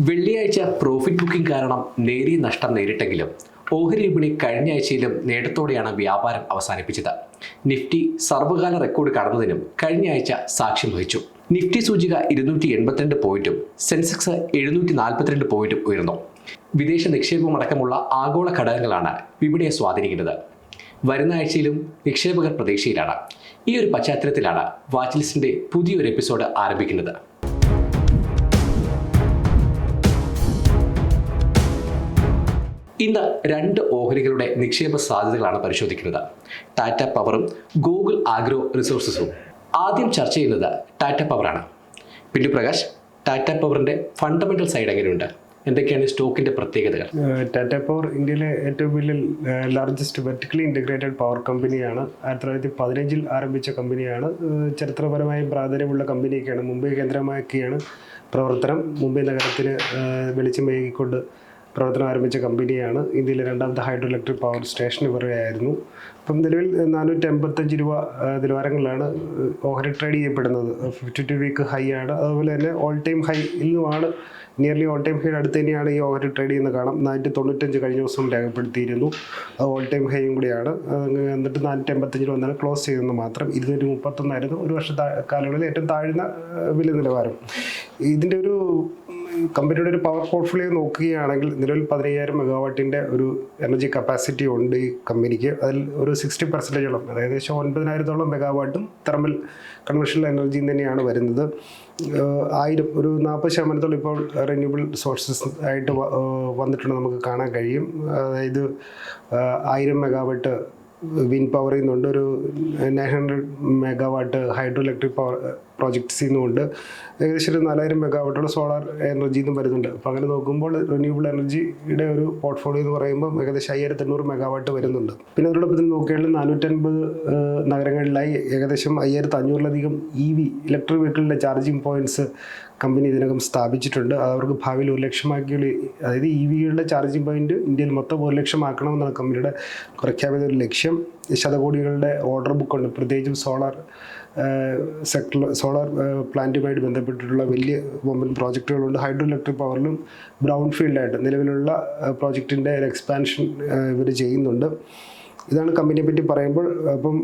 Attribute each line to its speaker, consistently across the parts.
Speaker 1: വെള്ളിയാഴ്ച profit booking കാരണം നേരിയ നഷ്ടം നേരിട്ടെങ്കിലും ഓഹരി വിപണി കഴിഞ്ഞ ആഴ്ചയിലും നേട്ടത്തോടെയാണ് വ്യാപാരം അവസാനിപ്പിച്ചത്. നിഫ്റ്റി സർവകാല റെക്കോർഡ് കടന്നതിനും കഴിഞ്ഞ ആഴ്ച സാക്ഷ്യം വഹിച്ചു. നിഫ്റ്റി സൂചിക ഇരുന്നൂറ്റി എൺപത്തിരണ്ട് പോയിന്റും സെൻസെക്സ് എഴുന്നൂറ്റി നാൽപ്പത്തിരണ്ട് പോയിന്റും ഉയർന്നു. വിദേശ നിക്ഷേപം അടക്കമുള്ള ആഗോള ഘടകങ്ങളാണ് വിപണിയെ സ്വാധീനിക്കുന്നത്. വരുന്ന ആഴ്ചയിലും നിക്ഷേപകർ പ്രതീക്ഷയിലാണ്. ഈ ഒരു പശ്ചാത്തലത്തിലാണ് വാച്ച് ലിസ്റ്റിന്റെ പുതിയൊരു എപ്പിസോഡ് ആരംഭിക്കുന്നത്. ഇന്ന് രണ്ട് ഓഹരികളുടെ നിക്ഷേപ സാധ്യതകളാണ് പരിശോധിക്കുന്നത്. ടാറ്റ പവറും ഗൂഗിൾ ആഗ്രോ റിസോഴ്സസും ആദ്യം ചർച്ച ചെയ്യുന്നത് ടാറ്റ പവറാണ് പിന്നു പ്രകാശ് ടാറ്റ പവറിന്റെ ഫണ്ടമെന്റൽ സൈഡ് എങ്ങനെയുണ്ട്? എന്തൊക്കെയാണ് സ്റ്റോക്കിന്റെ പ്രത്യേകതകൾ?
Speaker 2: ടാറ്റ പവർ ഇന്ത്യയിലെ ഏറ്റവും വലിയ ലാർജസ്റ്റ് വെർട്ടിക്കലി ഇന്റഗ്രേറ്റഡ് പവർ കമ്പനിയാണ് ആയിരത്തി തൊള്ളായിരത്തി പതിനഞ്ചിൽ ആരംഭിച്ച കമ്പനിയാണ് ചരിത്രപരമായ പ്രാധാന്യമുള്ള കമ്പനിയൊക്കെയാണ് മുംബൈ കേന്ദ്രമാക്കിയാണ് പ്രവർത്തനം. മുംബൈ നഗരത്തിന് വെളിച്ചം വെളിച്ചമേകിക്കൊണ്ട് പ്രവർത്തനം ആരംഭിച്ച കമ്പനിയാണ്. ഇന്ത്യയിലെ രണ്ടാമത്തെ ഹൈഡ്രോ ഇലക്ട്രിക് പവർ സ്റ്റേഷൻ ഇവരുടെയായിരുന്നു. അപ്പം നിലവിൽ നാനൂറ്റി അമ്പത്തഞ്ച് രൂപ നിലവാരങ്ങളിലാണ് ഓഹരി ട്രേഡ് ചെയ്യപ്പെടുന്നത്. ഫിഫ്റ്റി ടു വീക്ക് ഹൈ ആണ് അതുപോലെ തന്നെ ഓൾ ടൈം ഹൈ ഇന്നുമാണ്. നിയർലി ഓൾ ടൈം ഹൈ അടുത്ത് തന്നെയാണ് ഈ ഓഹരി ട്രേഡ് ചെയ്യുന്നത് കാണാം. നാനൂറ്റി തൊണ്ണൂറ്റഞ്ച് കഴിഞ്ഞ ദിവസം രേഖപ്പെടുത്തിയിരുന്നു. അത് ഓൾ ടൈം ഹൈയും കൂടിയാണ്. എന്നിട്ട് നാനൂറ്റി അമ്പത്തഞ്ച് രൂപ എന്നാണ് ക്ലോസ് ചെയ്തെന്ന് മാത്രം. ഇരുന്നൂറ്റി മുപ്പത്തൊന്നായിരുന്നു. ഒരു വർഷ കാലയളവിൽ ഏറ്റവും താഴ്ന്ന വില നിലവാരം. ഇതിന്റെ ഒരു കമ്പനിയുടെ ഒരു പവർ പോർട്ട്ഫോളിയോ നോക്കുകയാണെങ്കിൽ നിലവിൽ പതിനയ്യായിരം മെഗാവാട്ടിന്റെ ഒരു എനർജി കപ്പാസിറ്റി ഉണ്ട് ഈ കമ്പനിക്ക്. അതിൽ ഒരു സിക്സ്റ്റി പെർസെന്റേജോളം അതായത് ഏകദേശം ഒൻപതിനായിരത്തോളം മെഗാവാട്ടും തെർമൽ കൺവെൻഷണൽ എനർജിയിൽ തന്നെയാണ് വരുന്നത്. ആയിരം ഒരു നാൽപ്പത് ശതമാനത്തോളം ഇപ്പോൾ റിന്യൂബിൾ സോഴ്സസ് ആയിട്ട് വന്നിട്ടുണ്ട് നമുക്ക് കാണാൻ കഴിയും. അതായത് ആയിരം മെഗാവാട്ട് വിൻ പവർ ചെയ്യുന്നുണ്ട്. ഒരു nine hundred megawatt hydro electric power പ്രോജക്ട്സിൽ ചെയ്യുന്നുണ്ട്. ഏകദേശം ഒരു നാലായിരം മെഗാവാട്ടോളം സോളാർ എനർജിയിൽ നിന്നും വരുന്നുണ്ട്. അപ്പോൾ അങ്ങനെ നോക്കുമ്പോൾ റിന്യൂബിൾ എനർജിയുടെ ഒരു പോർട്ട്ഫോളിയോ എന്ന് പറയുമ്പോൾ ഏകദേശം അയ്യായിരത്തി എണ്ണൂറ് മെഗാവാട്ട് വരുന്നുണ്ട്. പിന്നെ അതോടൊപ്പം തന്നെ നോക്കിയാൽ നാനൂറ്റൻപത് നഗരങ്ങളിലായി ഏകദേശം അയ്യായിരത്തി അഞ്ഞൂറിലധികം ഇ വി ഇലക്ട്രിക് വെഹിക്കിളിന്റെ ചാർജിങ് പോയിന്റ്സ് കമ്പനി ഇതിനകം സ്ഥാപിച്ചിട്ടുണ്ട്. അത് അവർക്ക് ഭാവിയിൽ ഒരു ലക്ഷമാക്കിയുള്ള അതായത് ഇ വികളുടെ ചാർജിങ് പോയിന്റ് ഇന്ത്യയിൽ മൊത്തം ഒരു ലക്ഷമാക്കണമെന്നാണ് കമ്പനിയുടെ പ്രഖ്യാപിത ഒരു ലക്ഷ്യം. ശതകോടികളുടെ ഓർഡർ ബുക്കുണ്ട് പ്രത്യേകിച്ചും സോളാർ സെക്ടർ സോളാർ പ്ലാന്റുമായിട്ട് ബന്ധപ്പെട്ടിട്ടുള്ള വലിയ വമ്പൻ പ്രോജക്റ്റുകളുണ്ട് ഹൈഡ്രോ ഇലക്ട്രിക് പവറിലും ബ്രൗൺ ഫീൽഡായിട്ട് നിലവിലുള്ള പ്രോജക്റ്റിന്റെ ഒരു എക്സ്പാൻഷൻ ഇവർ ചെയ്യുന്നുണ്ട്. ഇതാണ് കമ്പനിയെ പറ്റി പറയുമ്പോൾ അപ്പം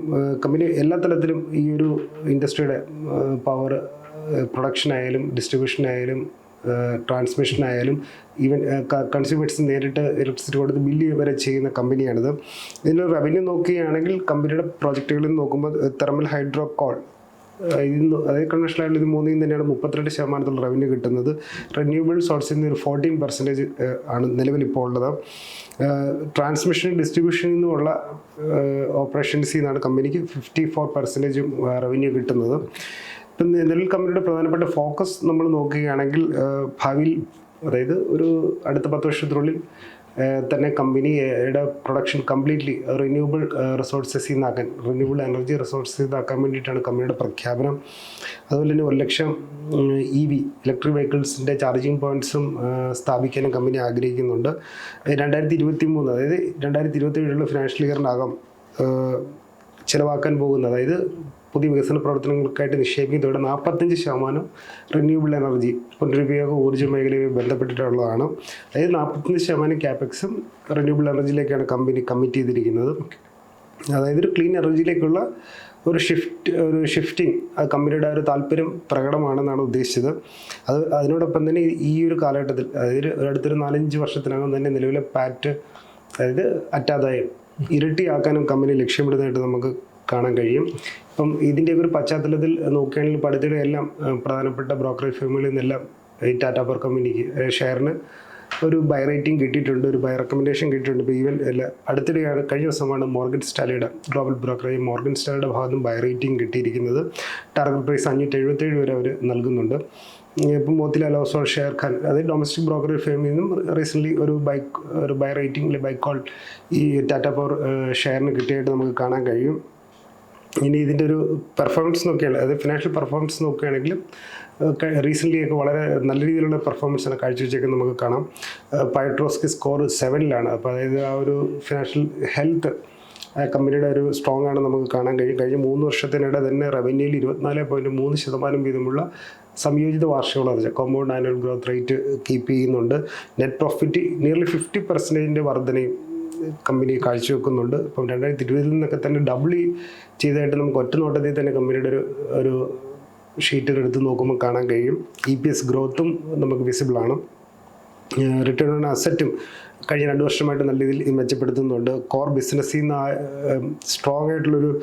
Speaker 2: കമ്പനി എല്ലാ തലത്തിലും ഈ ഒരു ഇൻഡസ്ട്രിയുടെ പവർ ആയാലും ട്രാൻസ്മിഷൻ ആയാലും ഈവൻ കൺസ്യൂമേഴ്സ് നേരിട്ട് ഇലക്ട്രിസിറ്റി കൊടുത്ത് ബില്ല് വരെ ചെയ്യുന്ന കമ്പനിയാണിത്. ഇതിന്റെ റവന്യൂ നോക്കുകയാണെങ്കിൽ കമ്പനിയുടെ പ്രോജക്റ്റുകളിൽ നോക്കുമ്പോൾ തെർമൽ ഹൈഡ്രോ കോൾ ഇന്ന് അതായത് കൺവെൻഷണൽ ആയിട്ട് ഇത് മൂന്നിൽ തന്നെയാണ് മുപ്പത്തിരണ്ട് ശതമാനത്തുള്ള റവന്യൂ കിട്ടുന്നത്. റിന്യൂവബിൾ സോഴ്സിൽ നിന്ന് ഒരു ഫോർട്ടീൻ പെർസെന്റേജ് ആണ് നിലവിൽ ഇപ്പോൾ ഉള്ളത് ട്രാൻസ്മിഷൻ ഡിസ്ട്രിബ്യൂഷനിൽ നിന്നുമുള്ള ഓപ്പറേഷൻസിൽ നിന്നാണ് കമ്പനിക്ക് ഫിഫ്റ്റി ഫോർ പെർസെന്റേജും റവന്യൂ കിട്ടുന്നത്. നിലവിൽ കമ്പനിയുടെ പ്രധാനപ്പെട്ട ഫോക്കസ് നമ്മൾ നോക്കുകയാണെങ്കിൽ ഭാവിയിൽ അതായത് ഒരു അടുത്ത പത്ത് വർഷത്തിനുള്ളിൽ തന്നെ കമ്പനിയുടെ പ്രൊഡക്ഷൻ കംപ്ലീറ്റ്ലി റിന്യൂവബിൾ റിസോഴ്സസിൽ നിന്നാക്കാൻ റിന്യൂവബിൾ എനർജി റിസോഴ്സസ് നിന്നാക്കാൻ വേണ്ടിയിട്ടാണ് കമ്പനിയുടെ പ്രഖ്യാപനം. അതുപോലെ തന്നെ ഒരു ലക്ഷം ഇ വി ഇലക്ട്രിക് വെഹിക്കിൾസിന്റെ ചാർജിങ് പോയിന്റ്സും സ്ഥാപിക്കാനും കമ്പനി ആഗ്രഹിക്കുന്നുണ്ട്. രണ്ടായിരത്തി ഇരുപത്തി മൂന്ന് അതായത് രണ്ടായിരത്തി ഇരുപത്തി ഏഴിലുള്ള ഫിനാൻഷ്യൽ ഇയറിനകം ചിലവാക്കാൻ പോകുന്ന അതായത് പുതിയ വികസന പ്രവർത്തനങ്ങൾക്കായിട്ട് നിക്ഷേപിക്കുന്നതോടെ നാൽപ്പത്തഞ്ച് ശതമാനം റിന്യൂവബിൾ എനർജി പുനരുപയോഗ ഊർജ മേഖലയുമായി ബന്ധപ്പെട്ടിട്ടുള്ളതാണ്. അതായത് നാൽപ്പത്തഞ്ച് ശതമാനം ക്യാപെക്സും റിന്യൂവബിൾ എനർജിയിലേക്കാണ് കമ്പനി കമ്മിറ്റ് ചെയ്തിരിക്കുന്നത്. അതായത് ഒരു ക്ലീൻ എനർജിയിലേക്കുള്ള ഒരു ഷിഫ്റ്റ് ഒരു ഷിഫ്റ്റിംഗ് ആ കമ്പനിയുടെ ഒരു താല്പര്യം പ്രകടമാണെന്നാണ് ഉദ്ദേശിച്ചത്. അത് അതിനോടൊപ്പം തന്നെ ഈ ഒരു കാലഘട്ടത്തിൽ അതായത് അടുത്തൊരു നാലഞ്ച് വർഷത്തിനകം തന്നെ നിലവിലെ പാറ്റ് അതായത് അറ്റാദായം ഇരട്ടിയാക്കാനും കമ്പനി ലക്ഷ്യമിടുന്നതായിട്ട് നമുക്ക് കാണാൻ കഴിയും. ഇപ്പം ഇതിന്റെ ഒരു പശ്ചാത്തലത്തിൽ നോക്കുകയാണെങ്കിൽ ഇപ്പോൾ എല്ലാം പ്രധാനപ്പെട്ട ബ്രോക്കറേജ് ഫേമുകളിൽ നിന്നെല്ലാം ഈ ടാറ്റ പവർ കമ്പനിക്ക് ഷെയറിന് ഒരു ബൈ റേറ്റിംഗ് കിട്ടിയിട്ടുണ്ട് ഒരു ബൈ റെക്കമെൻഡേഷൻ കിട്ടിയിട്ടുണ്ട്. ഇപ്പോൾ ഈവൻ അല്ല അടുത്തിടെയാണ് കഴിഞ്ഞ ദിവസമാണ് മോർഗൻ സ്റ്റാലിയുടെ ഗ്ലോബൽ ബ്രോക്കറേജ് മോർഗൻ സ്റ്റാലിയുടെ ഭാഗത്തും ബൈ റേറ്റിംഗ് കിട്ടിയിരിക്കുന്നത്. ടാർഗറ്റ് പ്രൈസ് അഞ്ഞൂറ്റി എഴുപത്തേഴ് വരെ അവർ നൽകുന്നുണ്ട്. ഇപ്പം മോത്തിലാൽ ഓസോൾ ഷെയർ ഖാൻ അതായത് ഡൊമസ്റ്റിക് ബ്രോക്കറേജ് ഫേമിൽ നിന്നും റീസെന്റ്ലി ഒരു ബൈക്ക് ഒരു ബൈ റേറ്റിംഗിൽ ബൈ കോൾ ഈ ടാറ്റ പവർ ഷെയറിന് കിട്ടിയായിട്ട് നമുക്ക് കാണാൻ കഴിയും. ഇനി ഇതിന്റെ ഒരു പെർഫോമൻസ് നോക്കിയാൽ അതായത് ഫിനാൻഷ്യൽ പെർഫോമൻസ് നോക്കുകയാണെങ്കിലും റീസെന്റ്ലി ഒക്കെ വളരെ നല്ല രീതിയിലുള്ള പെർഫോമൻസാണ് കാഴ്ചവെച്ചേക്കുന്നത് നമുക്ക് കാണാം. പൈട്രോസ്കി സ്കോർ സെവനിലാണ് അപ്പോൾ അതായത് ആ ഒരു ഫിനാൻഷ്യൽ ഹെൽത്ത് കമ്പനിയുടെ ഒരു സ്ട്രോങ് ആണ് നമുക്ക് കാണാൻ കഴിയും. കഴിഞ്ഞ മൂന്ന് വർഷത്തിനിടെ തന്നെ റവന്യൂയിൽ ഇരുപത്തിനാല് പോയിന്റ് മൂന്ന് ശതമാനം വീതമുള്ള സംയോജിത വാർഷിക വളർച്ച compound annual growth rate keep ചെയ്യുന്നുണ്ട്. നെറ്റ് പ്രോഫിറ്റ് നിയർലി ഫിഫ്റ്റി പെർസെന്റേജിന്റെ വർധനയും കമ്പനി കാഴ്ചവെക്കുന്നുണ്ട്. ഇപ്പം രണ്ടായിരത്തി ഇരുപതിൽ നിന്നൊക്കെ തന്നെ ഡബിൾ ചെയ്തതായിട്ട് നമുക്ക് ഒറ്റ നോട്ടത്തിൽ തന്നെ കമ്പനിയുടെ ഒരു ഒരു ഷീറ്റുകൾ എടുത്ത് നോക്കുമ്പോൾ കാണാൻ കഴിയും. ഇ പി എസ് ഗ്രോത്തും നമുക്ക് വിസിബിളാണ് റിട്ടേൺ ഓൺ അസറ്റും കഴിഞ്ഞ രണ്ട് വർഷമായിട്ട് നല്ല രീതിയിൽ മെച്ചപ്പെടുത്തുന്നുണ്ട്. കോർ ബിസിനസ്സിൽ നിന്ന് സ്ട്രോങ് ആയിട്ടുള്ളൊരു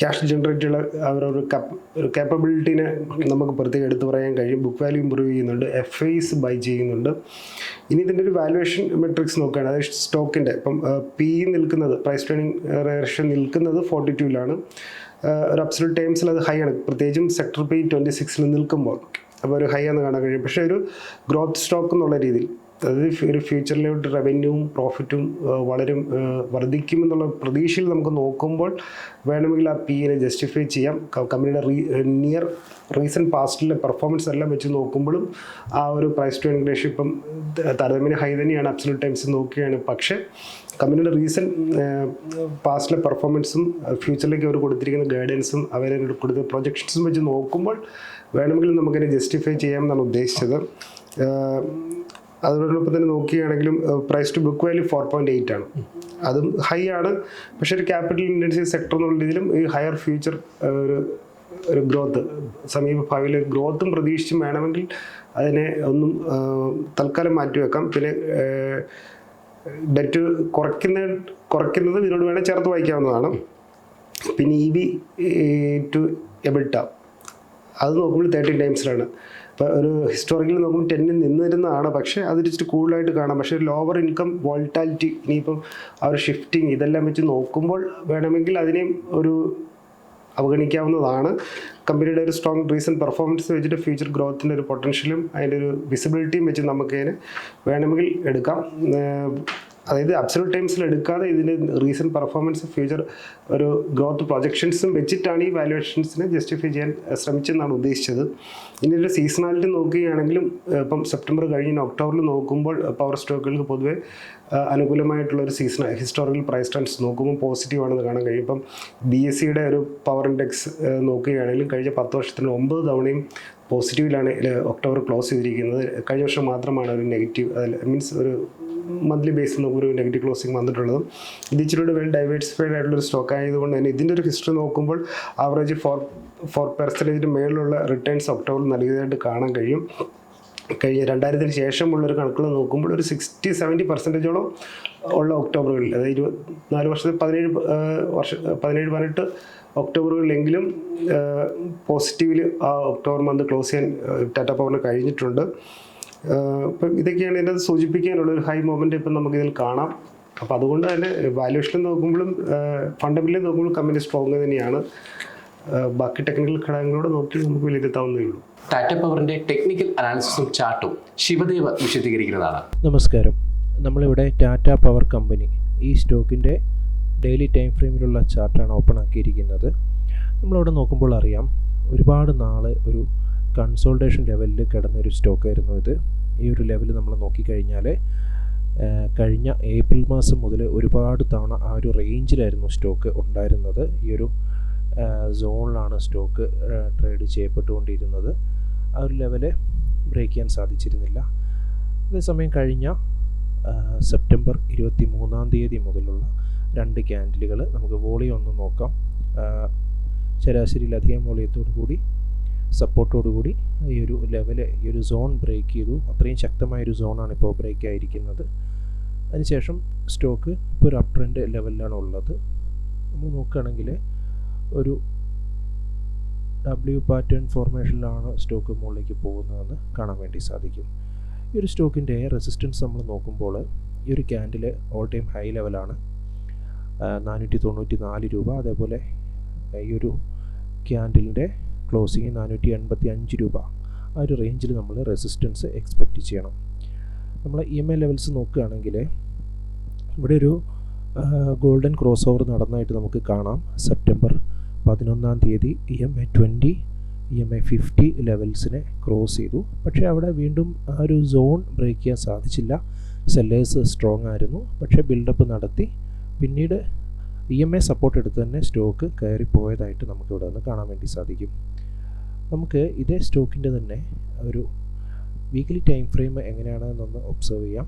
Speaker 2: ക്യാഷ് ജനറേറ്റ് ഉള്ള അവരൊരു ഒരു കേപ്പബിലിറ്റീനെ നമുക്ക് പ്രത്യേകം എടുത്തു പറയാൻ കഴിയും. ബുക്ക് വാല്യൂ ഇമ്പ്രൂവ് ചെയ്യുന്നുണ്ട്. എഫ് ഐസ് ബൈ ചെയ്യുന്നുണ്ട്. ഇനി ഇതിന്റെ ഒരു വാല്യുവേഷൻ മെട്രിക്സ് നോക്കുകയാണ്. അതായത് സ്റ്റോക്കിന്റെ ഇപ്പം പി നിൽക്കുന്നത് പ്രൈസ് ട്രെയിനിങ് റേഷൻ നിൽക്കുന്നത് ഫോർട്ടി ടൂവിലാണ് ഒരു അബ്സലൂട്ട് ടൈംസിൽ അത് ഹൈ ആണ്. പ്രത്യേകിച്ചും സെക്ടർ പി ട്വന്റി സിക്സിൽ നിൽക്കുമ്പോൾ. അപ്പോൾ ഒരു ഹൈ എന്ന് കാണാൻ കഴിയും. പക്ഷേ ഒരു ഗ്രോത്ത് സ്റ്റോക്ക് എന്നുള്ള രീതിയിൽ അതായത് ഒരു ഫ്യൂച്ചറിലോട്ട് റവന്യൂവും പ്രോഫിറ്റും വളരെ വർദ്ധിക്കുമെന്നുള്ള പ്രതീക്ഷയിൽ നമുക്ക് നോക്കുമ്പോൾ വേണമെങ്കിൽ ആ പി എനെ ജസ്റ്റിഫൈ ചെയ്യാം. കമ്പനിയുടെ നിയർ റീസെന്റ് പാസ്റ്റിലെ പെർഫോമൻസ് എല്ലാം വെച്ച് നോക്കുമ്പോഴും ആ ഒരു പ്രൈസ് ടു റേഷ്യോ ഇപ്പം താരതമ്യം ഹൈ തന്നെയാണ് അബ്സലൂട്ട് ടൈംസ് നോക്കുകയാണ്. പക്ഷേ കമ്പനിയുടെ റീസെന്റ് പാസ്റ്റിലെ പെർഫോമൻസും ഫ്യൂച്ചറിലേക്ക് അവർ കൊടുത്തിരിക്കുന്ന ഗൈഡൻസും അവർ കൊടുത്ത പ്രൊജക്ഷൻസും വെച്ച് നോക്കുമ്പോൾ വേണമെങ്കിൽ നമുക്കതിനെ ജസ്റ്റിഫൈ ചെയ്യാമെന്നാണ് ഉദ്ദേശിച്ചത്. അതോടൊപ്പം തന്നെ നോക്കുകയാണെങ്കിലും price to book value four point eight ആണ്. അതും ഹൈ ആണ്. പക്ഷേ ഒരു ക്യാപിറ്റൽ ഇന്റൻസീവ് സെക്ടർ എന്നുള്ള രീതിയിലും ഈ ഹയർ ഫ്യൂച്ചർ ഒരു ഒരു ഗ്രോത്ത് സമീപ ഭാവിയിൽ ഗ്രോത്തും പ്രതീക്ഷിച്ചും വേണമെങ്കിൽ അതിനെ ഒന്നും തൽക്കാലം മാറ്റിവെക്കാം പിന്നെ ഡെറ്റ് കുറയ്ക്കുന്ന കുറയ്ക്കുന്നത് ഇതിനോട് വേണേൽ ചേർത്ത് വായിക്കാവുന്നതാണ്. പിന്നെ ഇ ബി ടു എബിട്ട അത് നോക്കുമ്പോൾ തേർട്ടീൻ ടൈംസിലാണ് അപ്പോൾ ഒരു ഹിസ്റ്റോറിക്കലി നോക്കുമ്പോൾ ടെന്നിൽ നിന്നിരുന്നതാണ് പക്ഷേ അത് ഇച്ചിരി കൂടുതലായിട്ട് കാണാം. പക്ഷേ ലോവർ ഇൻകം വോൾട്ടാലിറ്റി ഇനിയിപ്പം ആ ഒരു ഷിഫ്റ്റിംഗ് ഇതെല്ലാം വെച്ച് നോക്കുമ്പോൾ വേണമെങ്കിൽ അതിനെയും ഒരു അവഗണിക്കാവുന്നതാണ്. കമ്പനിയുടെ ഒരു സ്ട്രോങ് റീസെന്റ് പെർഫോമൻസ് വെച്ചിട്ട് ഫ്യൂച്ചർ ഗ്രോത്തിന്റെ ഒരു പൊട്ടൻഷ്യലും അതിന്റെ ഒരു വിസിബിലിറ്റിയും വെച്ച് നമുക്കതിന് വേണമെങ്കിൽ എടുക്കാം. അതായത് അബ്സലൂട്ട് ടൈംസിൽ എടുക്കാതെ ഇതിന്റെ റീസെന്റ് പെർഫോമൻസ് ഫ്യൂച്ചർ ഒരു ഗ്രോത്ത് പ്രൊജക്ഷൻസും വെച്ചിട്ടാണ് ഈ വാലുവേഷൻസിനെ ജസ്റ്റിഫൈ ചെയ്യാൻ ശ്രമിച്ചെന്നാണ് ഉദ്ദേശിച്ചത്. ഇനി ഒരു സീസണാലിറ്റി നോക്കുകയാണെങ്കിലും ഇപ്പം സെപ്റ്റംബർ കഴിഞ്ഞ് ഒക്ടോബറിൽ നോക്കുമ്പോൾ പവർ സ്റ്റോക്കുകൾക്ക് പൊതുവേ അനുകൂലമായിട്ടുള്ള ഒരു സീസൺ ഹിസ്റ്റോറിക്കൽ പ്രൈസ് ട്രെൻഡ്സ് നോക്കുമ്പോൾ പോസിറ്റീവ് ആണെന്ന് കാണാൻ കഴിയും. ഇപ്പം ബി എസ് സിയുടെ ഒരു പവർ ഇൻഡെക്സ് നോക്കുകയാണെങ്കിലും കഴിഞ്ഞ പത്ത് വർഷത്തിന് ഒമ്പത് തവണയും പോസിറ്റീവിലാണ് ഒക്ടോബർ ക്ലോസ് ചെയ്തിരിക്കുന്നത്. കഴിഞ്ഞ വർഷം മാത്രമാണ് ഒരു നെഗറ്റീവ് മീൻസ് ഒരു മന്ത്ലി ബേസിൽ നമുക്ക് ഒരു നെഗറ്റീവ് ക്ലോസിംഗ് വന്നിട്ടുള്ളതും ഇത് ഇച്ചിരി വെൽ ഡൈവേഴ്സിഫൈഡ് ആയിട്ടുള്ള സ്റ്റോക്ക് ആയതുകൊണ്ട് തന്നെ ഇതിന്റെ ഒരു ഹിസ്റ്ററി നോക്കുമ്പോൾ ആവറേജ് ഫോർ ഫോർ പെർസെന്റേജിന് മേളിലുള്ള റിട്ടേൺസ് ഒക്ടോബറിൽ നൽകിയതായിട്ട് കാണാൻ കഴിയും. കഴിഞ്ഞ രണ്ടായിരത്തിന് ശേഷമുള്ളൊരു കണക്കുകൾ നോക്കുമ്പോൾ ഒരു സിക്സ്റ്റി സെവന്റി പെർസെന്റേജോളം ഉള്ള ഒക്ടോബറുകളിൽ അതായത് ഇരുപത്തിനാല് വർഷത്തിൽ പതിനേഴ് വർഷ പതിനേഴ് പതിനെട്ട് ഒക്ടോബറുകളിലെങ്കിലും പോസിറ്റീവിൽ ആ ഒക്ടോബർ മന്ത് ക്ലോസ് ചെയ്യാൻ ടാറ്റ പവറിന് കഴിഞ്ഞിട്ടുണ്ട്. ഇപ്പം ഇതൊക്കെയാണ് ഇതിനകത്ത് സൂചിപ്പിക്കാനുള്ള ഒരു ഹൈ മൊമെന്റ് ഇപ്പം നമുക്കിതിൽ കാണാം. അപ്പോൾ അതുകൊണ്ട് തന്നെ വാല്യൂഷനിൽ നോക്കുമ്പോഴും ഫണ്ടമെന്റലി നോക്കുമ്പോഴും കമ്പനി സ്ട്രോങ് തന്നെയാണ്. ബാക്കി ടെക്നിക്കൽ ഘടകങ്ങളോട് നോക്കി നമുക്ക് വിലയിരുത്താവുന്നേ ഉള്ളൂ.
Speaker 1: ടാറ്റ പവറിന്റെ ടെക്നിക്കൽ അനാലിസിസും ചാർട്ടും ശിവദേവ വിശദീകരിക്കുന്നതാണ്.
Speaker 3: നമസ്കാരം. നമ്മളിവിടെ ടാറ്റ പവർ കമ്പനി ഈ സ്റ്റോക്കിന്റെ ഡെയിലി ടൈം ഫ്രെയിമിലുള്ള ചാർട്ടാണ് ഓപ്പൺ ആക്കിയിരിക്കുന്നത്. നമ്മളിവിടെ നോക്കുമ്പോൾ അറിയാം ഒരുപാട് നാൾ ഒരു കൺസോൾട്ടേഷൻ ലെവലിൽ കിടന്ന ഒരു സ്റ്റോക്കായിരുന്നു ഇത്. ഈ ഒരു ലെവൽ നമ്മൾ നോക്കിക്കഴിഞ്ഞാൽ കഴിഞ്ഞ ഏപ്രിൽ മാസം മുതൽ ഒരുപാട് തവണ ആ ഒരു റേഞ്ചിലായിരുന്നു സ്റ്റോക്ക് ഉണ്ടായിരുന്നത്. ഈ ഒരു സോണിലാണ് സ്റ്റോക്ക് ട്രേഡ് ചെയ്യപ്പെട്ടുകൊണ്ടിരുന്നത്. ആ ഒരു ലെവൽ ബ്രേക്ക് ചെയ്യാൻ സാധിച്ചിരുന്നില്ല. അതേസമയം കഴിഞ്ഞ സെപ്റ്റംബർ ഇരുപത്തി മൂന്നാം തീയതി മുതലുള്ള രണ്ട് ക്യാൻഡിലുകൾ നമുക്ക് വോളിയം ഒന്ന് നോക്കാം. ശരാശരിയിലധികം വോളിയത്തോടു കൂടി സപ്പോർട്ടോടു കൂടി ഈ ഒരു ലെവൽ ഈ ഒരു സോൺ ബ്രേക്ക് ചെയ്തു. അത്രയും ശക്തമായൊരു സോണാണ് ഇപ്പോൾ ബ്രേക്ക് ആയിരിക്കുന്നത്. അതിനുശേഷം സ്റ്റോക്ക് ഇപ്പോൾ ഒരു അപ് ട്രെൻഡ് ലെവലിലാണ് ഉള്ളത്. നമ്മൾ നോക്കുകയാണെങ്കിൽ ഒരു ഡബ്ല്യു പാറ്റേൺ ഫോർമേഷനിലാണ് സ്റ്റോക്ക് മുകളിലേക്ക് പോകുന്നതെന്ന് കാണാൻ വേണ്ടി സാധിക്കും. ഈ ഒരു സ്റ്റോക്കിന്റെ റെസിസ്റ്റൻസ് നമ്മൾ നോക്കുമ്പോൾ ഈ ഒരു ക്യാൻഡിൽ ഓൾ ടൈം ഹൈ ലെവലാണ് നാനൂറ്റി തൊണ്ണൂറ്റി നാല് രൂപ. അതേപോലെ ഈ ഒരു ക്യാൻഡിലിന്റെ ക്ലോസിങ് നാനൂറ്റി എൺപത്തി അഞ്ച് രൂപ. ആ ഒരു റേഞ്ചിൽ നമ്മൾ റെസിസ്റ്റൻസ് എക്സ്പെക്റ്റ് ചെയ്യണം. നമ്മൾ ഇ എം ഐ ലെവൽസ് നോക്കുകയാണെങ്കിൽ ഇവിടെ ഒരു ഗോൾഡൻ ക്രോസ് ഓവർ നടന്നതായിട്ട് നമുക്ക് കാണാം. സെപ്റ്റംബർ പതിനൊന്നാം തീയതി E M I twenty E M I fifty ലെവൽസിനെ cross ചെയ്തു. പക്ഷേ അവിടെ വീണ്ടും ആ ഒരു സോൺ ബ്രേക്ക് ചെയ്യാൻ സാധിച്ചില്ല. സെല്ലേഴ്സ് സ്ട്രോങ് ആയിരുന്നു. പക്ഷേ ബിൽഡപ്പ് നടത്തി. പിന്നീട് ഇ എം ഐ സപ്പോർട്ട് എടുത്ത് തന്നെ സ്റ്റോക്ക് കയറി പോയതായിട്ട് നമുക്കിവിടെ നിന്ന് കാണാൻ വേണ്ടി സാധിക്കും. നമുക്ക് ഇതേ സ്റ്റോക്കിന്റെ തന്നെ ഒരു വീക്കിലി ടൈം ഫ്രെയിം എങ്ങനെയാണ് എന്നൊന്ന് ഒബ്സർവ് ചെയ്യാം.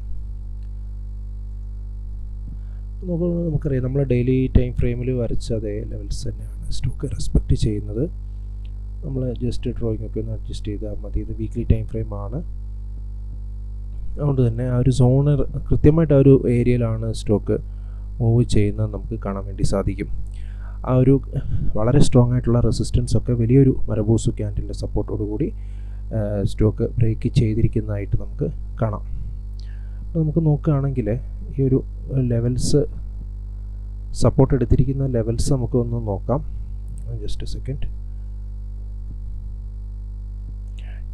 Speaker 3: നോക്കുമ്പോൾ നമുക്കറിയാം നമ്മൾ ഡെയിലി ടൈം ഫ്രെയിമിൽ വരച്ച അതേ ലെവൽസ് തന്നെയാണ് സ്റ്റോക്ക് റെസ്പെക്റ്റ് ചെയ്യുന്നത്. നമ്മൾ ജസ്റ്റ് ഡ്രോയിങ് ഒക്കെ ഒന്ന് അഡ്ജസ്റ്റ് ചെയ്താൽ മതി. ഇത് വീക്ക്ലി ടൈം ഫ്രെയിം ആണ്. അതുകൊണ്ട് തന്നെ ആ ഒരു സോണ് കൃത്യമായിട്ട് ആ ഒരു ഏരിയയിലാണ് സ്റ്റോക്ക് മൂവ് ചെയ്യുന്നത് നമുക്ക് കാണാൻ വേണ്ടി സാധിക്കും. ആ ഒരു വളരെ സ്ട്രോങ് ആയിട്ടുള്ള റെസിസ്റ്റൻസ് ഒക്കെ വലിയൊരു മരബൂസു ക്യാൻഡിലിന്റെ സപ്പോർട്ടോടു കൂടി സ്റ്റോക്ക് ബ്രേക്ക് ചെയ്തിരിക്കുന്നതായിട്ട് നമുക്ക് കാണാം. അപ്പോൾ നമുക്ക് നോക്കുകയാണെങ്കിൽ ഈ ഒരു ലെവൽസ് സപ്പോർട്ട് എടുത്തിരിക്കുന്ന ലെവൽസ് നമുക്ക് ഒന്ന് നോക്കാം. ജസ്റ്റ് സെക്കൻഡ്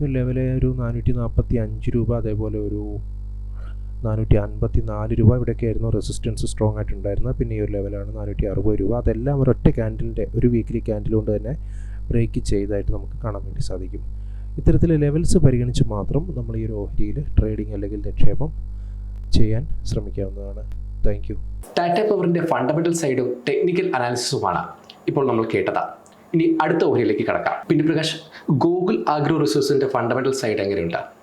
Speaker 3: ഈ ലെവൽ ഒരു നാനൂറ്റി നാൽപ്പത്തി അഞ്ച് രൂപ അതേപോലെ ഒരു നാനൂറ്റി അൻപത്തി നാല് രൂപ ഇവിടെയൊക്കെ ആയിരുന്നു റെസിസ്റ്റൻസ് സ്ട്രോങ് ആയിട്ടുണ്ടായിരുന്നത്. പിന്നെ ഈ ഒരു ലെവലാണ് നാനൂറ്റി അറുപത് രൂപ. അതെല്ലാം ഒരൊറ്റ ക്യാൻഡിലിന്റെ ഒരു വീക്കിലി ക്യാൻഡിൽ കൊണ്ട് തന്നെ ബ്രേക്ക് ചെയ്തതായിട്ട് നമുക്ക് കാണാൻ വേണ്ടി സാധിക്കും. ഇത്തരത്തിലെ ലെവൽസ് പരിഗണിച്ച് മാത്രം നമ്മൾ ഈ ഒരു ഓഹരിയിൽ ട്രേഡിംഗ് അല്ലെങ്കിൽ നിക്ഷേപം ചെയ്യാൻ ശ്രമിക്കാവുന്നതാണ്. താങ്ക് യു
Speaker 1: ടാറ്റ പവറിന്റെ ഫണ്ടമെന്റൽ സൈഡും ടെക്നിക്കൽ അനാലിസിസുമാണ് ഇപ്പോൾ നമ്മൾ കേട്ടത്. ഇനി അടുത്ത ഓഹരിയിലേക്ക് കടക്കാം. പിന്നെ പ്രകാശ് ഗൂഗിൾ ആഗ്രോ റിസോഴ്സിന്റെ ഫണ്ടമെന്റൽ സൈഡ് എങ്ങനെയുണ്ട്?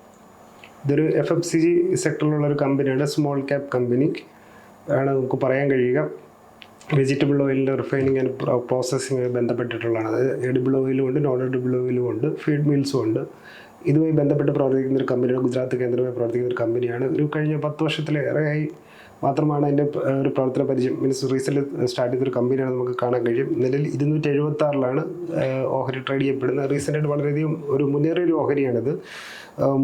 Speaker 2: ഇതൊരു എഫ് എഫ് സി ജി സെക്ടറിലുള്ള ഒരു കമ്പനിയാണ് സ്മോൾ ക്യാപ് കമ്പനി ആണ് നമുക്ക് പറയാൻ കഴിയുക. വെജിറ്റബിൾ ഓയിലിന്റെ റിഫൈനിങ് ആൻഡ് പ്രോസസ്സിങ് ബന്ധപ്പെട്ടിട്ടുള്ളതാണ്. അതായത് എഡിബിൾ ഓയിലും ഉണ്ട് നോൺ എഡിബിൾ ഓയിലും ഉണ്ട് ഫീഡ് മീൽസും ഉണ്ട് ഇതുമായി ബന്ധപ്പെട്ട് പ്രവർത്തിക്കുന്ന ഒരു കമ്പനിയാണ് ഗുജറാത്ത് കേന്ദ്രമായി പ്രവർത്തിക്കുന്ന ഒരു കമ്പനിയാണ് ഒരു കഴിഞ്ഞ പത്ത് വർഷത്തിലേറെയായി മാത്രമാണ് അതിന്റെ ഒരു പ്രവർത്തന പരിചയം. മീൻസ് റീസെന്റ് സ്റ്റാർട്ട് ചെയ്തൊരു കമ്പനിയാണ് നമുക്ക് കാണാൻ കഴിയും. നിലവിൽ ഇരുന്നൂറ്റി എഴുപത്തി ആറിലാണ് ഓഹരി ട്രേഡ് ചെയ്യപ്പെടുന്നത്. റീസെന്റായിട്ട് വളരെയധികം ഒരു മുന്നേറിയ ഒരു ഓഹരിയാണിത്.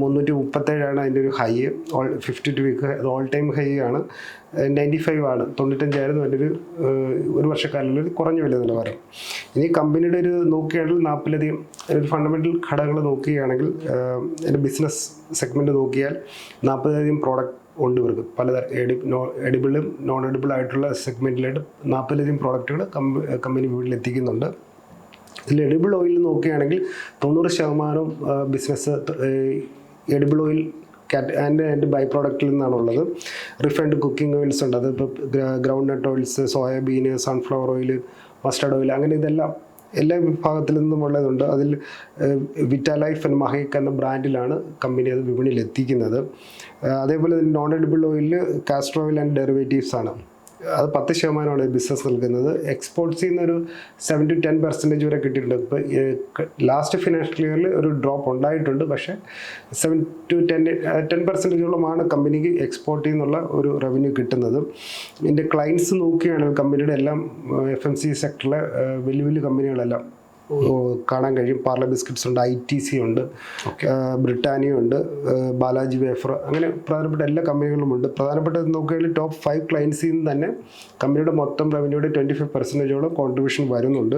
Speaker 2: മുന്നൂറ്റി മുപ്പത്തേഴാണ് അതിന്റെ ഒരു high all fifty two week അത് ഓൾ ടൈം ഹൈ ആണ്. നയന്റി ഫൈവ് ആണ്. തൊണ്ണൂറ്റഞ്ചായിരുന്നു അതിന്റെ ഒരു ഒരു വർഷക്കാലത്തിൽ കുറഞ്ഞ വില നിലവാരം ഇനി കമ്പനിയുടെ ഒരു നോക്കുകയാണെങ്കിൽ നാൽപ്പതിലധികം ഒരു ഫണ്ടമെന്റൽ ഘടകങ്ങൾ നോക്കുകയാണെങ്കിൽ എന്റെ ബിസിനസ് സെഗ്മെന്റ് നോക്കിയാൽ നാൽപ്പതിലധികം പ്രോഡക്റ്റ് ഉണ്ട് ഇവർക്ക്. പലതരം എഡി എഡിബിളും നോൺ എഡിബിൾ ആയിട്ടുള്ള സെഗ്മെന്റിലായിട്ട് നാൽപ്പതിലധികം പ്രോഡക്റ്റുകൾ കമ്പനി വീട്ടിൽ എത്തിക്കുന്നുണ്ട് ഇതിൽ എഡിബിൾ ഓയിൽ നോക്കുകയാണെങ്കിൽ തൊണ്ണൂറ് ശതമാനം business edible oil cat and and by പ്രോഡക്റ്റിൽ നിന്നാണുള്ളത്. റിഫൈൻഡ് കുക്കിംഗ് ഓയിൽസ് ഉണ്ട്. അതിപ്പോൾ ground nut oils soybean sunflower oil mustard oil അങ്ങനെ ഇതെല്ലാം എല്ലാ വിഭാഗത്തിൽ നിന്നും ഉള്ളതുണ്ട്. അതിൽ വിറ്റാലൈഫ് ആൻഡ് മഹേക്ക് എന്ന ബ്രാൻഡിലാണ് കമ്പനി അത് വിപണിയിൽ എത്തിക്കുന്നത് അതേപോലെ നോൺ എഡിബിൾ ഓയിലിൽ കാസ്ട്രോയിൽ ആൻഡ് ഡെറിവേറ്റീവ്സ് ആണ്. അത് പത്ത് ശതമാനമാണ് ബിസിനസ് നൽകുന്നത്. എക്സ്പോർട്ട്സ് ചെയ്യുന്ന ഒരു സെവൻ ടു ടെൻ പെർസെന്റേജ് വരെ കിട്ടിയിട്ടുണ്ട്. ഇപ്പോൾ ലാസ്റ്റ് ഫിനാൻഷ്യൽ ഇയറിൽ ഒരു ഡ്രോപ്പ് ഉണ്ടായിട്ടുണ്ട്. പക്ഷേ സെവൻ ടു ടെൻ ടെൻ പെർസെന്റേജോളമാണ് കമ്പനിക്ക് എക്സ്പോർട്ട് ചെയ്യുന്നുള്ള ഒരു റവന്യൂ കിട്ടുന്നത്. ഇതിന്റെ ക്ലയൻസ് നോക്കുകയാണെങ്കിൽ കമ്പനിയുടെ എല്ലാം എഫ് എം സി സെക്ടറിലെ വലിയ വലിയ കമ്പനികളെല്ലാം കാണാൻ കഴിയും. പാർല ബിസ്ക്കറ്റ്സ് ഉണ്ട് ഐ ടി സി ഉണ്ട് ബ്രിട്ടാനിയ ഉണ്ട് ബാലാജി വേഫർ അങ്ങനെ പ്രധാനപ്പെട്ട എല്ലാ കമ്പനികളും ഉണ്ട്. പ്രധാനപ്പെട്ട നോക്കുകയാണെങ്കിൽ ടോപ്പ് ഫൈവ് ക്ലയൻസിൽ നിന്ന് തന്നെ കമ്പനിയുടെ മൊത്തം റവന്യൂയുടെ ട്വന്റി ഫൈവ് പെർസെന്റേജോളം കോൺട്രിബ്യൂഷൻ വരുന്നുണ്ട്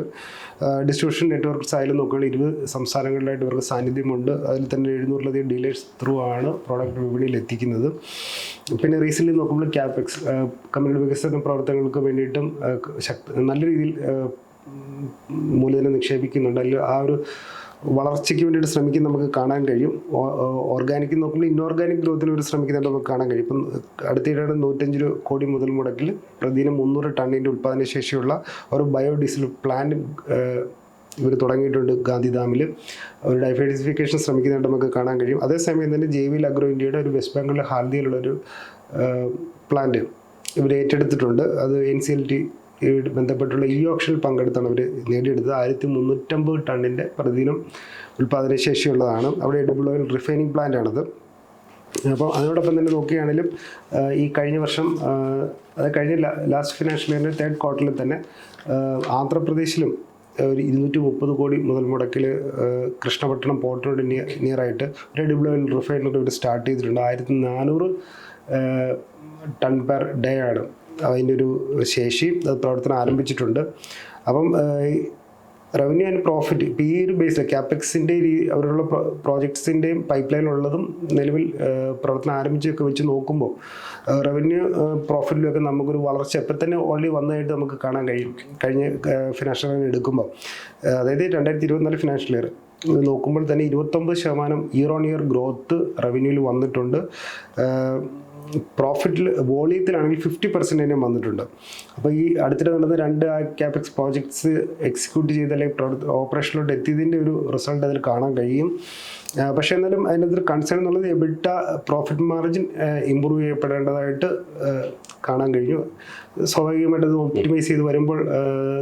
Speaker 2: ഡിസ്ട്രിബ്യൂഷൻ നെറ്റ്വർക്ക്സ് ആയാലും നോക്കുകയാണെങ്കിൽ ഇരുപത് സംസ്ഥാനങ്ങളിലായിട്ട് ഇവർക്ക് സാന്നിധ്യമുണ്ട്. അതിൽ തന്നെ എഴുന്നൂറിലധികം ഡീലേഴ്സ് ത്രൂ ആണ് പ്രോഡക്റ്റ് വിപണിയിൽ എത്തിക്കുന്നത്. പിന്നെ റീസെന്റ്ലി നോക്കുമ്പോൾ ക്യാപെക്സ് കമ്പനിയുടെ വികസന പ്രവർത്തനങ്ങൾക്ക് വേണ്ടിയിട്ടും ശക്തി നല്ല രീതിയിൽ മൂലധനം നിക്ഷേപിക്കുന്നുണ്ട്. അതിൽ ആ ഒരു വളർച്ചയ്ക്ക് വേണ്ടിയിട്ട് ശ്രമിക്കുന്ന നമുക്ക് കാണാൻ കഴിയും. ഓർഗാനിക് നോക്കുമ്പോൾ ഇൻഓർഗാനിക് ഗ്രോത്തിന് ഒരു ശ്രമിക്കുന്നുണ്ട് നമുക്ക് കാണാൻ കഴിയും. ഇപ്പം അടുത്തിടെ നൂറ്റഞ്ച് കോടി മുതൽ മുടക്കിൽ പ്രതിദിനം മുന്നൂറ് ടണ്ണിന്റെ ഉൽപ്പാദന ശേഷിയുള്ള ഒരു ബയോഡീസൽ പ്ലാന്റ് ഇവർ തുടങ്ങിയിട്ടുണ്ട് ഗാന്ധിധാമിൽ ഒരു ഡൈവേഴ്സിഫിക്കേഷൻ ശ്രമിക്കുന്നതായിട്ട് നമുക്ക് കാണാൻ കഴിയും. അതേസമയം തന്നെ ജെവിൽ അഗ്രോ ഇന്ത്യയുടെ ഒരു വെസ്റ്റ് ബംഗാളിലെ ഹാൽദിയിലുള്ളൊരു പ്ലാന്റ് ഇവർ ഏറ്റെടുത്തിട്ടുണ്ട്. അത് എൻ സി എൽ ടി ബന്ധപ്പെട്ടുള്ള ഈ ഓപ്ഷനിൽ പങ്കെടുത്താണ് അവർ നേടിയെടുത്തത്. ആയിരത്തി മുന്നൂറ്റമ്പത് ടണ്ണിന്റെ പ്രതിദിനം ഉൽപ്പാദന ശേഷിയുള്ളതാണ് അവിടെ എഡിബിൾ ഓയിൽ റിഫൈനിങ് പ്ലാന്റ് ആണത്. അപ്പോൾ അതിനോടൊപ്പം തന്നെ നോക്കുകയാണെങ്കിലും ഈ കഴിഞ്ഞ വർഷം അതായത് അത് കഴിഞ്ഞ ലാസ്റ്റ് ഫിനാൻഷ്യൽ ഇയറിന്റെ തേർഡ് ക്വാർട്ടറിൽ തന്നെ ആന്ധ്രാപ്രദേശിലും ഒരു ഇരുന്നൂറ്റി മുപ്പത് കോടി മുതൽ മുടക്കിൽ കൃഷ്ണപട്ടണം പോർട്ടിനോട് നിയർ നിയറായിട്ട് ഒരു എഡിബിൾ ഓയിൽ റിഫൈനറി സ്റ്റാർട്ട് ചെയ്തിട്ടുണ്ട്. ആയിരത്തി നാനൂറ് ടൺ പെർ ഡേ ആണ്. അതിന്റെ ഒരു ശേഷി പ്രവർത്തനം ആരംഭിച്ചിട്ടുണ്ട്. അപ്പം റവന്യൂ ആൻഡ് പ്രോഫിറ്റ് ഇപ്പോൾ ഈ ഒരു ബേസിൽ ക്യാപെക്സിന്റെ അവരുള്ള പ്രോജക്ട്സിന്റെയും പൈപ്പ് ലൈൻ ഉള്ളതും നിലവിൽ പ്രവർത്തനം ആരംഭിച്ചൊക്കെ വെച്ച് നോക്കുമ്പോൾ റവന്യൂ പ്രോഫിറ്റിലൊക്കെ നമുക്കൊരു വളർച്ച ഇപ്പം തന്നെ ഓൾറെഡി വന്നതായിട്ട് നമുക്ക് കാണാൻ കഴിയും. കഴിഞ്ഞ ഫിനാൻഷ്യൽ ഇയർ എടുക്കുമ്പോൾ അതായത് രണ്ടായിരത്തി ഇരുപത്തിനാല് ഫിനാൻഷ്യൽ ഇയർ നോക്കുമ്പോൾ തന്നെ ഇരുപത്തൊമ്പത് ശതമാനം ഇയർ ഓൺ ഇയർ ഗ്രോത്ത് റവന്യൂവിൽ വന്നിട്ടുണ്ട്. പ്രോഫിറ്റിൽ വോളിയത്തിലാണെങ്കിൽ ഫിഫ്റ്റി പെർസെന്റേജും വന്നിട്ടുണ്ട്. അപ്പോൾ ഈ അടുത്തിടെ നടന്ന രണ്ട് ക്യാപെക്സ് പ്രോജക്ട്സ് എക്സിക്യൂട്ട് ചെയ്ത് അല്ലെങ്കിൽ ഓപ്പറേഷനിലോട്ട് എത്തിയതിന്റെ ഒരു റിസൾട്ട് അതിൽ കാണാൻ കഴിയും. പക്ഷേ എന്നാലും അതിനകത്തൊരു കൺസേൺ എന്നുള്ളത് എബിട്ട പ്രോഫിറ്റ് മാർജിൻ ഇമ്പ്രൂവ് ചെയ്യപ്പെടേണ്ടതായിട്ട് കാണാൻ കഴിഞ്ഞു. സ്വാഭാവികമായിട്ട് അത് ഒപ്റ്റിമൈസ് ചെയ്ത് വരുമ്പോൾ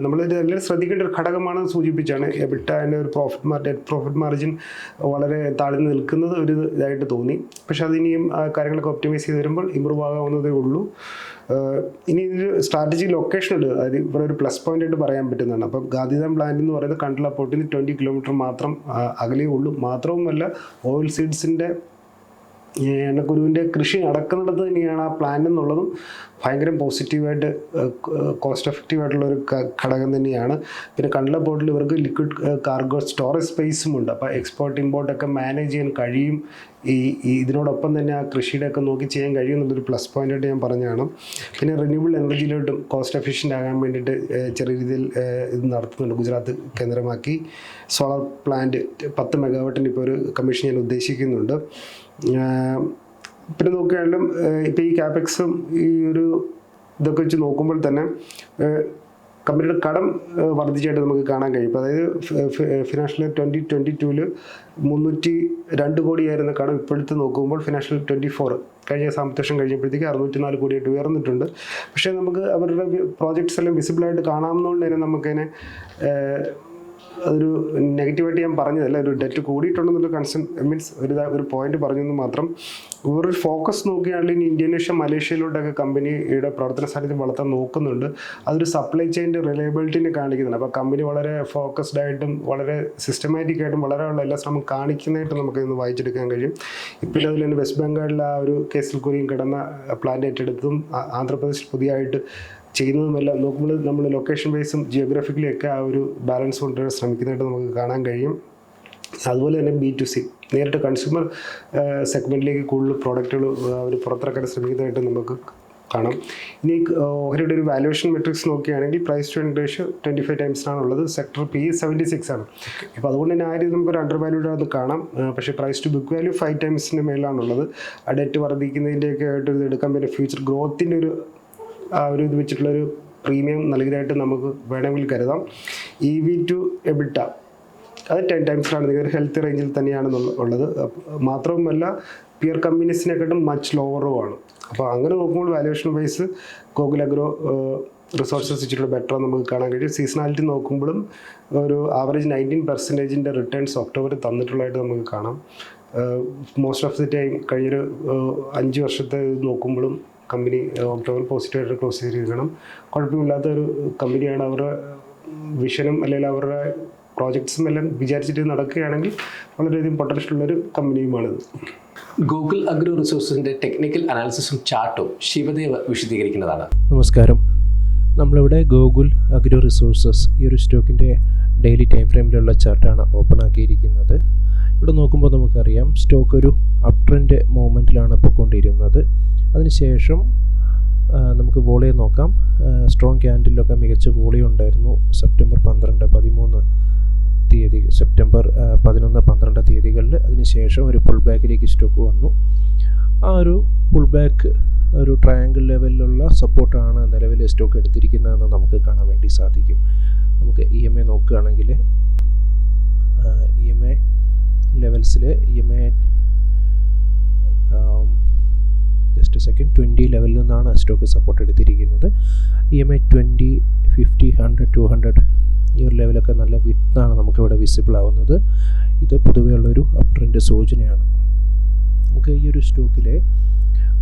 Speaker 2: നമ്മൾ എല്ലാവരും ശ്രദ്ധിക്കേണ്ട ഒരു ഘടകമാണ് സൂചിപ്പിച്ചാണ് എബിട്ട അതിന്റെ ഒരു profit mar net profit margin വളരെ താഴ്ന്നു നിൽക്കുന്നത് ഒരു ഇതായിട്ട് തോന്നി. പക്ഷേ അതിനിയും കാര്യങ്ങളൊക്കെ ഒപ്റ്റിമൈസ് ചെയ്ത് വരുമ്പോൾ ഇമ്പ്രൂവ് ആകാവുന്നതേ ഉള്ളൂ. ഇനി ഇതൊരു സ്ട്രാറ്റജി ലൊക്കേഷൻ ഉണ്ട് അതായത് ഇവിടെ ഒരു പ്ലസ് പോയിന്റ് ആയിട്ട് പറയാൻ പറ്റുന്നതാണ്. അപ്പം ഗാന്ധിധാം പ്ലാന്റ് എന്ന് പറയുന്നത് കണ്ടുള്ള പോട്ടിന് ട്വന്റി കിലോമീറ്റർ മാത്രം അകലേ ഉള്ളൂ. മാത്രവുമല്ല ഓയിൽ സീഡ്സിന്റെ എണ്ണക്കുരുവിന്റെ കൃഷി നടക്കുന്നിടത്ത് തന്നെയാണ് ആ പ്ലാൻ എന്നുള്ളതും ഭയങ്കര പോസിറ്റീവായിട്ട് കോസ്റ്റ് എഫക്റ്റീവ് ആയിട്ടുള്ള ഒരു ഘടകം തന്നെയാണ്. പിന്നെ കണ്ടല പോർട്ടിൽ ഇവർക്ക് ലിക്വിഡ് കാർഗോ സ്റ്റോറേജ് സ്പേസും ഉണ്ട്. അപ്പോൾ എക്സ്പോർട്ട് ഇമ്പോർട്ടൊക്കെ മാനേജ് ചെയ്യാൻ കഴിയും. ഈ ഇതിനോടൊപ്പം തന്നെ ആ കൃഷിയുടെ ഒക്കെ നോക്കി ചെയ്യാൻ കഴിയും എന്നുള്ളൊരു പ്ലസ് പോയിന്റായിട്ട് ഞാൻ പറഞ്ഞതാണ്. പിന്നെ റിന്യൂവബിൾ എനർജിയിലോട്ടും കോസ്റ്റ് എഫിഷ്യന്റ് ആകാൻ വേണ്ടിയിട്ട് ചെറിയ രീതിയിൽ ഇത് നടത്തുന്നുണ്ട്. ഗുജറാത്ത് കേന്ദ്രമാക്കി സോളാർ പ്ലാന്റ് പത്ത് മെഗാവാട്ടിന് ഇപ്പോൾ ഒരു കമ്മീഷൻ ഞാൻ ഉദ്ദേശിക്കുന്നുണ്ട്. പിന്നെ നോക്കുകയാണെങ്കിലും ഇപ്പോൾ ഈ ക്യാപെക്സും ഈ ഒരു ഇതൊക്കെ വെച്ച് നോക്കുമ്പോൾ തന്നെ കമ്പനിയുടെ കടം വർദ്ധിച്ചായിട്ട് നമുക്ക് കാണാൻ കഴിയും. അതായത് ഫിനാൻഷ്യൽ ട്വന്റി ട്വന്റി ടൂവിൽ മുന്നൂറ്റി രണ്ട് കോടിയായിരുന്ന കടം ഇപ്പോഴത്തെ നോക്കുമ്പോൾ ഫിനാൻഷ്യൽ ട്വന്റി ഫോർ കഴിഞ്ഞ സാമ്പത്തിക കഴിഞ്ഞപ്പോഴത്തേക്ക് അറുന്നൂറ്റി നാല് കോടിയായിട്ട് ഉയർന്നിട്ടുണ്ട്. പക്ഷേ നമുക്ക് അവരുടെ പ്രോജക്ട്സ് എല്ലാം വിസിബിളായിട്ട് കാണാവുന്നതുകൊണ്ട് തന്നെ നമുക്കതിനെ അതൊരു നെഗറ്റീവായിട്ട് ഞാൻ പറഞ്ഞതല്ല ഒരു ഡെറ്റ് കൂടിയിട്ടുണ്ടെന്നുള്ള കൺസേൺ മീൻസ് ഒരു ഒരു പോയിന്റ് പറഞ്ഞെന്ന് മാത്രം. ഒരു ഫോക്കസ് നോക്കുകയാണെങ്കിൽ ഇനി ഇന്തോനേഷ്യ മലേഷ്യയിലോട്ടൊക്കെ കമ്പനിയുടെ പ്രവർത്തന സാന്നിധ്യം വളർത്താൻ നോക്കുന്നുണ്ട്. അതൊരു സപ്ലൈ ചെയിന്റെ റിലയബിലിറ്റിനെ കാണിക്കുന്നുണ്ട്. അപ്പോൾ കമ്പനി വളരെ ഫോക്കസ്ഡ് ആയിട്ടും വളരെ സിസ്റ്റമാറ്റിക് ആയിട്ടും വളരെ ഉള്ള എല്ലാ ശ്രമം കാണിക്കുന്നതായിട്ട് നമുക്ക് ഇന്ന് വായിച്ചെടുക്കാൻ കഴിയും. ഇപ്പോൾ അതിൽ തന്നെ വെസ്റ്റ് ബംഗാളിലെ ആ ഒരു കേസിൽ കുറിയും കിടന്ന പ്ലാന്റ് ഏറ്റെടുത്തതും ആന്ധ്രാപ്രദേശിൽ പുതിയതായിട്ട് ചെയ്യുന്നതുമെല്ലാം. നോക്കുമ്പോൾ നമ്മൾ ലൊക്കേഷൻ ബേസും ജിയോഗ്രാഫിക്കലി ഒക്കെ ആ ഒരു ബാലൻസ് കൊണ്ടുവരാൻ ശ്രമിക്കുന്നതായിട്ട് നമുക്ക് കാണാൻ കഴിയും. അതുപോലെ തന്നെ ബി ടു സി നേരിട്ട് കൺസ്യൂമർ സെഗ്മെന്റിലേക്ക് കൂടുതൽ പ്രോഡക്റ്റുകൾ അവർ പുറത്തിറക്കാൻ ശ്രമിക്കുന്നതായിട്ട് നമുക്ക് കാണാം. ഇനി ഓഹരിയുടെ ഒരു വാല്യുവേഷൻ മെട്രിക്സ് നോക്കുകയാണെങ്കിൽ price to end ratio twenty five ടൈംസിനാണ് ഉള്ളത് സെക്ടർ പി സെവന്റി സിക്സ് ആണ്. അപ്പോൾ അതുകൊണ്ട് തന്നെ ആ രീതി നമുക്കൊരു അണ്ടർ വാല്യൂഡ് അത് കാണാം. പക്ഷേ price to book value five ടൈംസിന്റെ മേലാണുള്ളത്. ആ ഡെറ്റ് വർദ്ധിക്കുന്നതിന്റെയൊക്കെ ആയിട്ട് ഇത് എടുക്കാൻ പറ്റുന്ന ഫ്യൂച്ചർ ഗ്രോത്തിന്റെ ഒരു ആ ഒരു ഇത് വെച്ചിട്ടുള്ളൊരു പ്രീമിയം നൽകിയതായിട്ട് നമുക്ക് വേണമെങ്കിൽ കരുതാം. ഇ വി ടു എബിട്ട അത് ടെൻ ടൈംസിലാണ് നിങ്ങൾ ഹെൽത്ത് റേഞ്ചിൽ തന്നെയാണ് ഉള്ളത്. മാത്രവുമല്ല പിയർ കമ്പനീസിനെക്കാട്ടും മച്ച് ലോവറുമാണ് അപ്പോൾ അങ്ങനെ നോക്കുമ്പോൾ valuation wise Gokul agro resources ഇച്ചിരി ബെറ്റർ നമുക്ക് കാണാൻ കഴിയും. സീസണാലിറ്റി നോക്കുമ്പോഴും ഒരു ആവറേജ് നയന്റീൻ പെർസെന്റേജിന്റെ റിട്ടേൺസ് ഒക്ടോബറിൽ തന്നിട്ടുള്ളതായിട്ട് നമുക്ക് കാണാം. മോസ്റ്റ് ഓഫ് ദി ടൈം കഴിഞ്ഞൊരു അഞ്ച് വർഷത്തെ നോക്കുമ്പോഴും കമ്പനി ഒക്ടോബർ പോസിറ്റീവായിട്ട് ക്ലോസ് ചെയ്തിരിക്കണം. കുഴപ്പമില്ലാത്ത ഒരു കമ്പനിയാണ് അവരുടെ വിഷനും അല്ലെങ്കിൽ അവരുടെ പ്രോജക്ട്സും എല്ലാം വിചാരിച്ചിട്ട് നടക്കുകയാണെങ്കിൽ വളരെയധികം പൊട്ടൻഷ്യൽ ഉള്ളൊരു കമ്പനിയുമാണിത്.
Speaker 1: ഗൂഗിൾ അഗ്രോ റിസോഴ്സസിന്റെ ടെക്നിക്കൽ അനാലിസിസും ചാർട്ടും ശിവദേവ് വിശദീകരിക്കുന്നതാണ്.
Speaker 3: നമസ്കാരം. നമ്മളിവിടെ ഗൂഗിൾ അഗ്രോ റിസോഴ്സസ് ഈ ഒരു സ്റ്റോക്കിന്റെ ഡെയിലി ടൈം ഫ്രെയിമിലുള്ള ചാർട്ടാണ് ഓപ്പൺ ആക്കിയിരിക്കുന്നത്. ഇവിടെ നോക്കുമ്പോൾ നമുക്കറിയാം സ്റ്റോക്ക് ഒരു അപ് ട്രെൻഡ് മൂവ്മെന്റിലാണ് പോയിക്കൊണ്ടിരുന്നത് അതിനുശേഷം നമുക്ക് വോളിയെ നോക്കാം. സ്ട്രോങ് ക്യാൻഡിലൊക്കെ മികച്ച വോളിയം ഉണ്ടായിരുന്നു. സെപ്റ്റംബർ പന്ത്രണ്ട് പതിമൂന്ന് തീയതി സെപ്റ്റംബർ പതിനൊന്ന് പന്ത്രണ്ട് തീയതികളിൽ അതിനുശേഷം ഒരു പുൾ ബാക്കിലേക്ക് സ്റ്റോക്ക് വന്നു. ആ ഒരു പുൾ ബാക്ക് ഒരു ട്രയാങ്കിൾ ലെവലിലുള്ള സപ്പോർട്ടാണ് നിലവിൽ സ്റ്റോക്ക് എടുത്തിരിക്കുന്നതെന്ന് നമുക്ക് കാണാൻ വേണ്ടി സാധിക്കും. നമുക്ക് ഇ എം എ നോക്കുകയാണെങ്കിൽ E M A ലെവൽസിൽ E M A just second twenty ലെവലിൽ നിന്നാണ് സ്റ്റോക്ക് സപ്പോർട്ട് എടുത്തിരിക്കുന്നത്. E M I twenty fifty hundred two hundred ഈ ഒരു ലെവലൊക്കെ നല്ല വിട്ടാണ് നമുക്കിവിടെ വിസിബിൾ ആവുന്നത്. ഇത് പൊതുവേ ഉള്ളൊരു അപ് ട്രെൻഡ് സൂചനയാണ്. നമുക്ക് ഈ ഒരു സ്റ്റോക്കിലെ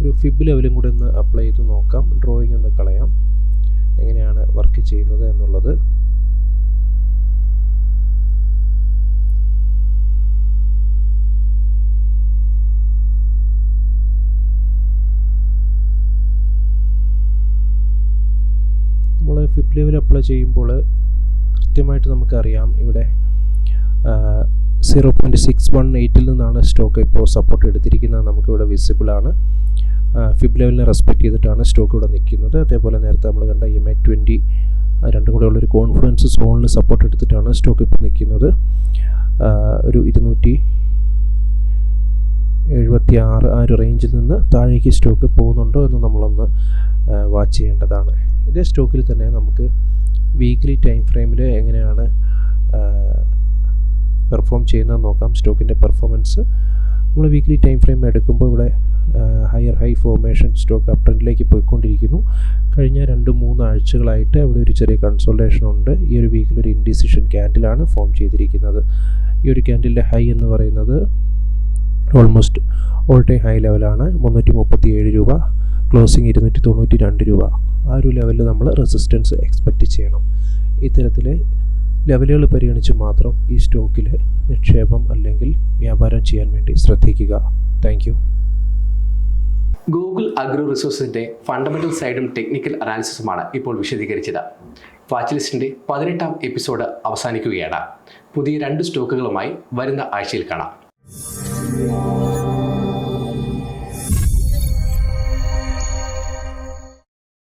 Speaker 3: ഒരു ഫിബ് ലെവലും കൂടെ ഒന്ന് അപ്ലൈ ചെയ്ത് നോക്കാം. ഡ്രോയിങ് ഒന്ന് കളയാം. എങ്ങനെയാണ് വർക്ക് ചെയ്യുന്നത് എന്നുള്ളത്. ഫിബ് ലെവൽ അപ്ലൈ ചെയ്യുമ്പോൾ കൃത്യമായിട്ട് നമുക്കറിയാം ഇവിടെ സീറോ പോയിന്റ് സിക്സ് വൺ എയ്റ്റിൽ നിന്നാണ് സ്റ്റോക്ക് ഇപ്പോൾ സപ്പോർട്ട് എടുത്തിരിക്കുന്നത്. നമുക്കിവിടെ വിസിബിൾ ആണ്. ഫിബ് ലെവലിനെ റെസ്പെക്റ്റ് ചെയ്തിട്ടാണ് സ്റ്റോക്ക് ഇവിടെ നിൽക്കുന്നത്. അതേപോലെ നേരത്തെ നമ്മൾ കണ്ട എം ഐ ട്വന്റി രണ്ടും കൂടെ ഉള്ളൊരു കോൺഫിഡൻസ് സോണിൽ സപ്പോർട്ട് എടുത്തിട്ടാണ് സ്റ്റോക്ക് ഇപ്പോൾ നിൽക്കുന്നത്. ഒരു ഇരുന്നൂറ്റി എഴുപത്തി ആറ് ആ ഒരു റേഞ്ചിൽ നിന്ന് താഴേക്ക് സ്റ്റോക്ക് പോകുന്നുണ്ടോ എന്ന് നമ്മളൊന്ന് വാച്ച് ചെയ്യേണ്ടതാണ്. ഇതേ സ്റ്റോക്കിൽ തന്നെ നമുക്ക് വീക്ക്ലി ടൈം ഫ്രെയിമിൽ എങ്ങനെയാണ് പെർഫോം ചെയ്യുന്നത് നോക്കാം. സ്റ്റോക്കിന്റെ പെർഫോമൻസ് നമ്മൾ വീക്ക്ലി ടൈം ഫ്രെയിം എടുക്കുമ്പോൾ ഇവിടെ higher high formation stock up ട്രെൻഡിലേക്ക് പോയിക്കൊണ്ടിരിക്കുന്നു. കഴിഞ്ഞ രണ്ട് മൂന്ന് ആഴ്ചകളായിട്ട് അവിടെ ഒരു ചെറിയ കൺസോൾട്ടേഷൻ ഉണ്ട്. ഈ ഒരു വീക്കിൽ ഒരു ഇൻഡിസിഷൻ ക്യാൻഡിലാണ് ഫോം ചെയ്തിരിക്കുന്നത്. ഈ ഒരു ക്യാൻഡിലിന്റെ ഹൈ എന്ന് പറയുന്നത് ഓൾമോസ്റ്റ് ഓൾ ടൈം ഹൈ ലെവലാണ് മുന്നൂറ്റി മുപ്പത്തി ഏഴ് രൂപ. ക്ലോസിങ് ഇരുന്നൂറ്റി തൊണ്ണൂറ്റി രണ്ട് രൂപ. ആ ഒരു ലെവലിൽ നമ്മൾ റെസിസ്റ്റൻസ് എക്സ്പെക്റ്റ് ചെയ്യണം. ഇത്തരത്തിൽ ലെവലുകൾ പരിഗണിച്ച് മാത്രം ഈ സ്റ്റോക്കിൽ നിക്ഷേപം അല്ലെങ്കിൽ വ്യാപാരം ചെയ്യാൻ വേണ്ടി ശ്രദ്ധിക്കുക. താങ്ക് യു
Speaker 1: ഗൂഗിൾ അഗ്രോ റിസോഴ്സിന്റെ ഫണ്ടമെന്റൽ സൈഡും ടെക്നിക്കൽ അനാലിസിസുമാണ് ഇപ്പോൾ വിശദീകരിച്ചത്. വാച്ച് ലിസ്റ്റിന്റെ പതിനെട്ടാം എപ്പിസോഡ് അവസാനിക്കുകയാണ്. പുതിയ രണ്ട് സ്റ്റോക്കുകളുമായി വരുന്ന ആഴ്ചയിൽ കാണാം.